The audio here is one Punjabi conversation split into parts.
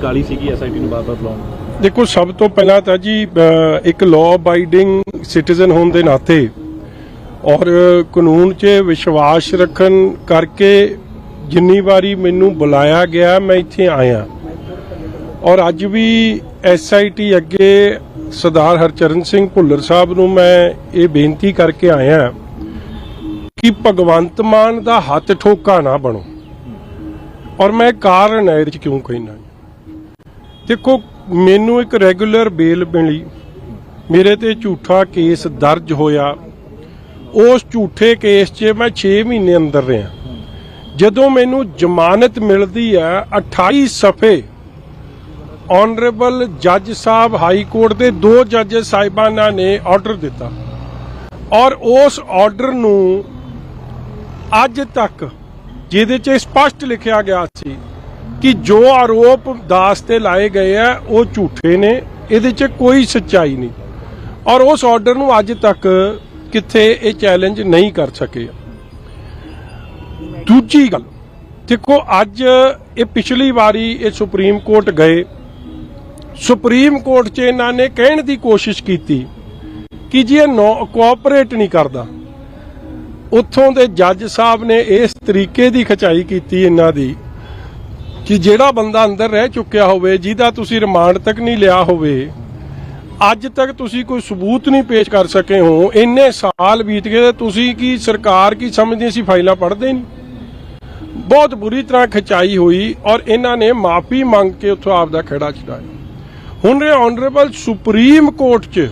ਕਾਲੀ ਸੀਗੀ ਐਸਆਈਟੀ ਨੂੰ ਬਾਰ-ਬਾਰ ਬੁਲਾਉਣ ਦੇਖੋ, ਸਭ ਤੋਂ ਪਹਿਲਾਂ ਤਾਂ ਜੀ ਇੱਕ ਲਾਅ ਅਬਾਈਡਿੰਗ ਸਿਟੀਜ਼ਨ ਹੋਣ ਦੇ ਨਾਤੇ ਔਰ ਕਾਨੂੰਨ 'ਚ ਵਿਸ਼ਵਾਸ ਰੱਖਣ ਕਰਕੇ ਜਿੰਨੀ ਵਾਰੀ ਮੈਨੂੰ ਬੁਲਾਇਆ ਗਿਆ, ਮੈਂ ਇੱਥੇ ਆਇਆ। ਔਰ ਅੱਜ ਵੀ ਐਸਆਈਟੀ ਅੱਗੇ ਸਰਦਾਰ ਹਰਚਰਨ ਸਿੰਘ ਭੁੱਲਰ ਸਾਹਿਬ ਨੂੰ ਮੈਂ ਇਹ ਬੇਨਤੀ ਕਰਕੇ ਆਇਆ ਕਿ ਭਗਵੰਤ ਮਾਨ ਦਾ ਹੱਥ ਠੋਕਾ ਨਾ ਬਣੋ। ਔਰ ਮੈਂ ਕਾਰਨ ਹੈ ਇਹਦੇ 'ਚ ਕਿਉਂ ਕਹਿਣਾ ਦੇਖੋ, ਮੈਨੂੰ ਇੱਕ ਰੈਗੂਲਰ ਬੇਲ ਮਿਲੀ। ਮੇਰੇ ਤੇ ਝੂਠਾ ਕੇਸ ਦਰਜ ਹੋਇਆ। ਉਸ ਝੂਠੇ ਕੇਸ 'ਚ ਮੈਂ 6 ਮਹੀਨੇ ਅੰਦਰ ਰਿਹਾ। ਜਦੋਂ ਮੈਨੂੰ ਜ਼ਮਾਨਤ ਮਿਲਦੀ ਹੈ 28 ਸਫੇ ਆਨਰੇਬਲ ਜੱਜ ਸਾਹਿਬ ਹਾਈ ਕੋਰਟ ਦੇ ਦੋ ਜੱਜ ਸਾਹਿਬਾਨਾਂ ਨੇ ਆਰਡਰ ਦਿੱਤਾ। ਔਰ ਉਸ ਆਰਡਰ ਨੂੰ ਅੱਜ ਤੱਕ ਜਿਹਦੇ 'ਚ ਸਪਸ਼ਟ ਲਿਖਿਆ ਗਿਆ ਸੀ ਕਿ ਜੋ ਆਰੋਪ ਦਾਸ ਤੇ ਲਾਏ ਗਏ ਆ, ਉਹ ਝੂਠੇ ਨੇ, ਇਹਦੇ 'ਚ ਕੋਈ ਸੱਚਾਈ ਨਹੀਂ। ਔਰ ਉਸ ਆਰਡਰ ਨੂੰ ਅੱਜ ਤੱਕ ਕਿੱਥੇ ਇਹ ਚੈਲੰਜ ਨਹੀਂ ਕਰ ਸਕੇ। ਦੂਜੀ ਗੱਲ, ਦੇਖੋ ਅੱਜ ਇਹ ਪਿਛਲੀ ਵਾਰੀ ਇਹ ਸੁਪਰੀਮ ਕੋਰਟ ਗਏ। ਸੁਪਰੀਮ ਕੋਰਟ 'ਚ ਇਹਨਾਂ ਨੇ ਕਹਿਣ ਦੀ ਕੋਸ਼ਿਸ਼ ਕੀਤੀ ਕਿ ਜੀ ਇਹ ਕੋਆਪਰੇਟ ਨਹੀਂ ਕਰਦਾ। ਉੱਥੋਂ ਦੇ ਜੱਜ ਸਾਹਿਬ ਨੇ ਇਸ ਤਰੀਕੇ ਦੀ ਖਚਾਈ ਕੀਤੀ ਇਹਨਾਂ ਦੀ ਕਿ ਜਿਹੜਾ ਬੰਦਾ ਅੰਦਰ ਰਹਿ ਚੁੱਕਿਆ ਹੋਵੇ, ਜਿਹਦਾ ਤੁਸੀਂ ਰਿਮਾਂਡ ਤੱਕ ਨਹੀਂ ਲਿਆ ਹੋਵੇ, ਅੱਜ ਤੱਕ ਤੁਸੀਂ ਕੋਈ ਸਬੂਤ ਨਹੀਂ ਪੇਸ਼ ਕਰ ਸਕੇ ਹੋ, ਇੰਨੇ ਸਾਲ ਬੀਤ ਗਏ ਤੁਸੀਂ ਕੀ ਸਰਕਾਰ ਕੀ ਸਮਝਦੇ ਸੀ ਫਾਈਲਾਂ ਪੜ੍ਹਦੇ ਨਹੀਂ। ਬਹੁਤ ਬੁਰੀ ਤਰ੍ਹਾਂ ਖਚਾਈ ਹੋਈ ਔਰ ਇਹਨਾਂ ਨੇ ਮਾਫੀ ਮੰਗ ਕੇ ਉੱਥੋਂ ਆਪ ਦਾ ਖੇੜਾ ਛਡਾਇਆ। ਹੁਣ ਇਹ ਆਨਰੇਬਲ ਸੁਪਰੀਮ ਕੋਰਟ 'ਚ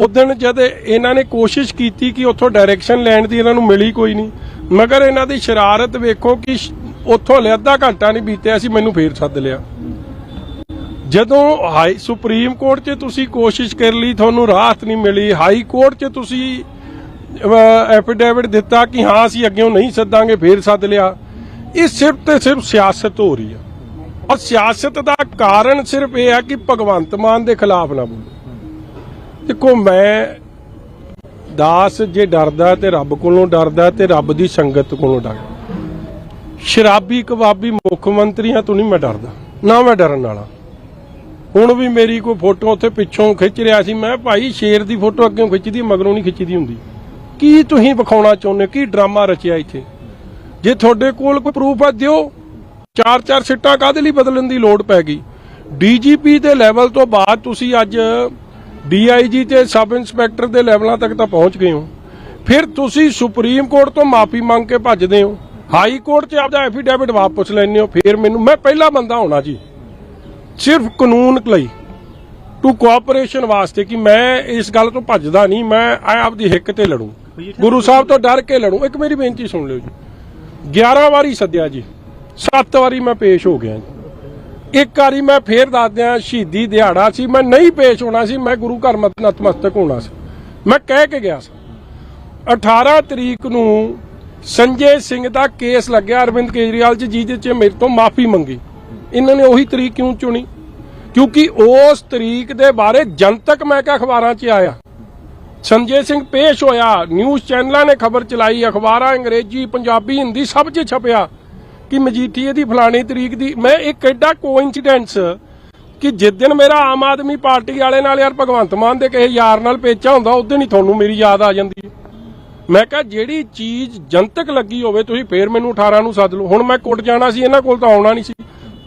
ਉਦੋਂ ਜਦ ਇਹਨਾਂ ਨੇ ਕੋਸ਼ਿਸ਼ ਕੀਤੀ ਕਿ ਉੱਥੋਂ ਡਾਇਰੈਕਸ਼ਨ ਲੈਣ ਦੀ ਇਹਨਾਂ ਨੂੰ ਮਿਲੀ ਕੋਈ ਨਹੀਂ, ਮਗਰ ਇਹਨਾਂ ਦੀ ਸ਼ਰਾਰਤ ਵੇਖੋ ਕਿ ਉੱਥੋਂ ਲੈ ਅੱਧਾ ਘੰਟਾ ਨਹੀਂ ਬੀਤਿਆ ਸੀ ਮੈਨੂੰ ਫੇਰ ਸੱਦ ਲਿਆ। ਜਦੋਂ ਹਾਈ ਸੁਪਰੀਮ ਕੋਰਟ 'ਚ ਤੁਸੀਂ ਕੋਸ਼ਿਸ਼ ਕਰ ਲਈ, ਤੁਹਾਨੂੰ ਰਾਹਤ ਨਹੀਂ ਮਿਲੀ, ਹਾਈ ਕੋਰਟ 'ਚ ਤੁਸੀਂ ਐਫੀਡੇਵਿਟ ਦਿੱਤਾ ਕਿ ਹਾਂ, ਅਸੀਂ ਅੱਗੇ ਨਹੀਂ ਸੱਦਾਂਗੇ, ਫੇਰ ਸੱਦ ਲਿਆ। ਇਹ ਸਿਰਫ ਤੇ ਸਿਰਫ ਸਿਆਸਤ ਹੋ ਰਹੀ ਹੈ ਔਰ ਸਿਆਸਤ ਦਾ ਕਾਰਨ ਸਿਰਫ ਇਹ ਹੈ ਕਿ ਭਗਵੰਤ ਮਾਨ ਦੇ ਖਿਲਾਫ ਨਾ ਬੋਲੋ। ਦੇਖੋ, ਮੈਂ ਦਾਸ ਜੇ ਡਰਦਾ ਤੇ ਰੱਬ ਕੋਲੋਂ ਡਰਦਾ ਤੇ ਰੱਬ ਦੀ ਸੰਗਤ ਕੋਲੋਂ ਡਰਦਾ। ਸ਼ਰਾਬੀ ਕਬਾਬੀ ਮੁੱਖ ਮੰਤਰੀਆਂ ਤੋਂ ਨਹੀਂ ਮੈਂ ਡਰਦਾ, ਨਾ ਮੈਂ ਡਰਨ ਵਾਲਾ। ਹੁਣ ਵੀ ਮੇਰੀ ਕੋਈ ਫੋਟੋ ਉੱਥੇ ਪਿੱਛੋਂ ਖਿੱਚ ਰਿਹਾ ਸੀ, ਮੈਂ ਭਾਈ ਸ਼ੇਰ ਦੀ ਫੋਟੋ ਅੱਗੇ ਖਿੱਚਦੀ, ਮਗਰੋਂ ਨਹੀਂ ਖਿੱਚਦੀ ਹੁੰਦੀ। ਕੀ ਤੁਸੀਂ ਵਿਖਾਉਣਾ ਚਾਹੁੰਦੇ ਕੀ ਡਰਾਮਾ ਰਚਿਆ ਇੱਥੇ? ਜੇ ਤੁਹਾਡੇ ਕੋਲ ਕੋਈ ਪ੍ਰੂਫ ਆ, ਦਿਓ। ਚਾਰ ਚਾਰ ਸਿੱਟਾਂ ਕਾਹਦੇ ਲਈ ਬਦਲਣ ਦੀ ਲੋੜ ਪੈ ਗਈ? ਡੀਜੀਪੀ ਦੇ ਲੈਵਲ ਤੋਂ ਬਾਅਦ ਤੁਸੀਂ ਅੱਜ ਡੀਆਈਜੀ ਤੇ ਸਬ ਇੰਸਪੈਕਟਰ ਦੇ ਲੈਵਲਾਂ ਤੱਕ ਤਾਂ ਪਹੁੰਚ ਗਏ ਹੋ। ਫਿਰ ਤੁਸੀਂ ਸੁਪਰੀਮ ਕੋਰਟ ਤੋਂ ਮਾਫੀ ਮੰਗ ਕੇ ਭੱਜਦੇ ਹੋ। ਹਾਈ ਕੋਰਟ 'ਚ ਆਪਦਾ ਐਫੀਡੇਵਿਟ ਵਾਪਸ ਲੈਂਦੇ ਹੋ ਫਿਰ ਮੈਨੂੰ ਮੈਂ ਪਹਿਲਾ ਬੰਦਾ ਹੋਣਾ ਜੀ। ਸਿਰਫ ਕਾਨੂੰਨ ਲਈ ਟੂ ਕੋਆਪਰੇਸ਼ਨ ਵਾਸਤੇ ਕਿ ਮੈਂ ਇਸ ਗੱਲ ਤੋਂ ਭੱਜਦਾ ਨਹੀਂ ਮੈਂ ਆਪਦੀ ਹਿੱਕ ਤੇ ਲੜੂ। ਗੁਰੂ ਸਾਹਿਬ ਤੋਂ ਡਰ ਕੇ ਲੜੂ। ਇੱਕ ਮੇਰੀ ਬੇਨਤੀ ਸੁਣ ਲਿਓ ਜੀ। 11 ਵਾਰੀ ਸੱਦਿਆ ਜੀ। 7 ਵਾਰੀ ਮੈਂ ਪੇਸ਼ ਹੋ ਗਿਆ ਜੀ। ਇੱਕ ਵਾਰੀ ਮੈਂ ਫੇਰ ਦੱਸਦਿਆਂ ਸ਼ਹੀਦੀ ਦਿਹਾੜਾ ਸੀ ਮੈਂ ਨਹੀਂ ਪੇਸ਼ ਹੋਣਾ ਸੀ ਮੈਂ ਗੁਰੂ ਘਰ ਨਤਮਸਤਕ ਹੋਣਾ ਸੀ। ਮੈਂ ਕਹਿ ਕੇ ਗਿਆ ਸੀ। 18 ਤਰੀਕ ਨੂੰ ਸੰਜੇ ਸਿੰਘ ਦਾ ਕੇਸ ਲੱਗਿਆ, ਅਰਵਿੰਦ ਕੇਜਰੀਵਾਲ ਚ ਜਿਹਦੇ ਚ ਮੇਰੇ ਤੋਂ ਮਾਫੀ ਮੰਗੀ। ਇਹਨਾਂ ਨੇ ਉਹੀ ਤਰੀਕ ਕਿਉਂ ਚੁਣੀ? ਕਿਉਂਕਿ ਉਸ ਤਰੀਕ ਦੇ ਬਾਰੇ ਜਨਤਕ ਮੈਂ ਕਿਹਾ ਅਖਬਾਰਾਂ 'ਚ ਆਇਆ। ਸੰਜੇ ਸਿੰਘ ਪੇਸ਼ ਹੋਇਆ, ਨਿਊਜ਼ ਚੈਨਲਾਂ ਨੇ ਖਬਰ ਚਲਾਈ, ਅਖਬਾਰਾਂ, ਅੰਗਰੇਜ਼ੀ, ਪੰਜਾਬੀ, ਹਿੰਦੀ, ਸਭ 'ਚ ਛਪਿਆ ਕਿ ਮਜੀਠੀਏ ਦੀ ਫਲਾਣੀ ਤਰੀਕ ਦੀ ਮੈਂ ਇੱਕ ਐਡਾ ਕੋਇਨਸੀਡੈਂਸ ਕਿ ਜਿਸ ਦਿਨ ਮੇਰਾ ਆਮ ਆਦਮੀ ਪਾਰਟੀ ਵਾਲੇ ਨਾਲ ਯਾਰ ਭਗਵੰਤ ਮਾਨ ਦੇ ਕਿਸੇ ਯਾਰ ਨਾਲ ਪੇਚਾ ਹੁੰਦਾ, ਉਸ ਦਿਨ ਹੀ ਤੁਹਾਨੂੰ ਮੇਰੀ ਯਾਦ ਆ ਜਾਂਦੀ ਹੈ। ਮੈਂ ਕਿਹਾ ਜਿਹੜੀ ਚੀਜ਼ ਜਨਤਕ ਲੱਗੀ ਹੋਵੇ, ਤੁਸੀਂ ਫੇਰ ਮੈਨੂੰ 18 ਨੂੰ ਸੱਦ ਲਓ। ਹੁਣ ਮੈਂ ਕੋਰਟ ਜਾਣਾ ਸੀ, ਇਹਨਾਂ ਕੋਲ ਤਾਂ ਆਉਣਾ ਨਹੀਂ ਸੀ।